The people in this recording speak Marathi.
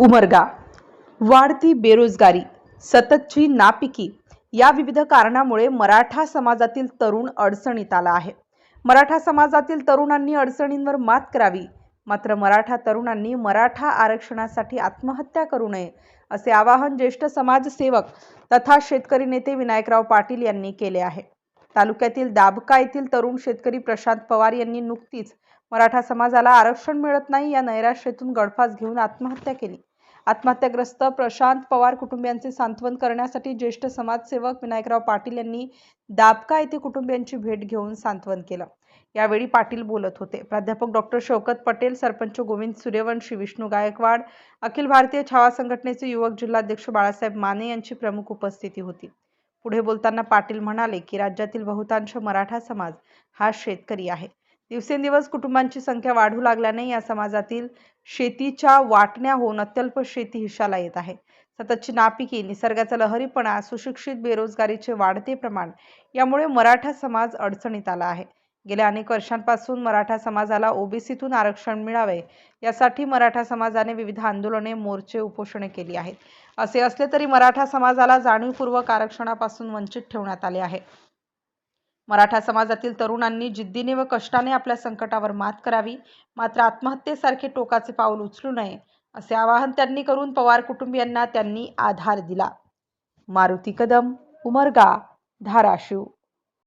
उमरगा. वाढती बेरोजगारी सततची नापिकी या विविध कारणामुळे मराठा समाजातील तरुण अडचणीत आला आहे. मराठा समाजातील तरुणांनी अडचणींवर मात करावी. मात्र मराठा तरुणांनी मराठा आरक्षणासाठी आत्महत्या करू नये असे आवाहन ज्येष्ठ समाजसेवक तथा शेतकरी नेते विनायकराव पाटील यांनी केले आहे. तालुक्यातील दाबका येथील तरुण शेतकरी प्रशांत पवार यांनी नुकतीच मराठा समाजाला आरक्षण मिळत नाही या नैराश्येतून गळफास घेऊन आत्महत्या केली. आत्महत्याग्रस्त प्रशांत पवार कुटुंबियांचे सांत्वन करण्यासाठी ज्येष्ठ समाजसेवक विनायकराव पाटील यांनी दाबका येथे कुटुंबियांची भेट घेऊन सांत्वन केलं. यावेळी पाटील बोलत होते. प्राध्यापक डॉक्टर शौकत पटेल सरपंच गोविंद सूर्यवंशी विष्णू गायकवाड अखिल भारतीय छावा संघटनेचे युवक जिल्हाध्यक्ष बाळासाहेब माने यांची प्रमुख उपस्थिती होती. पुढे बोलताना पाटील म्हणाले की राज्यातील बहुतांश मराठा समाज हा शेतकरी आहे. दिवसेंदिवस कुटुंबांची संख्या वाढू लागल्याने या समाजातील शेतीच्या वाटण्या होऊन अत्यल्प शेती हिशाला येत आहे. सततची नापिकी निसर्गाचा लहरीपणा सुशिक्षित बेरोजगारीचे वाढते प्रमाण यामुळे मराठा समाज अडचणीत आला आहे. गेल्या अनेक वर्षांपासून मराठा समाजाला ओबीसीतून आरक्षण मिळावे यासाठी मराठा समाजाने विविध आंदोलने मोर्चे उपोषणे केली आहेत. असे असले तरी मराठा समाजाला जाणीवपूर्वक आरक्षणापासून वंचित ठेवण्यात आले आहे. मराठा समाजातील तरुणांनी जिद्दीने व कष्टाने आपल्या संकटावर मात करावी. मात्र आत्महत्येसारखे टोकाचे पाऊल उचलू नये असे आवाहन त्यांनी करून पवार कुटुंबियांना त्यांनी आधार दिला. मारुती कदम उमरगा धाराशिव.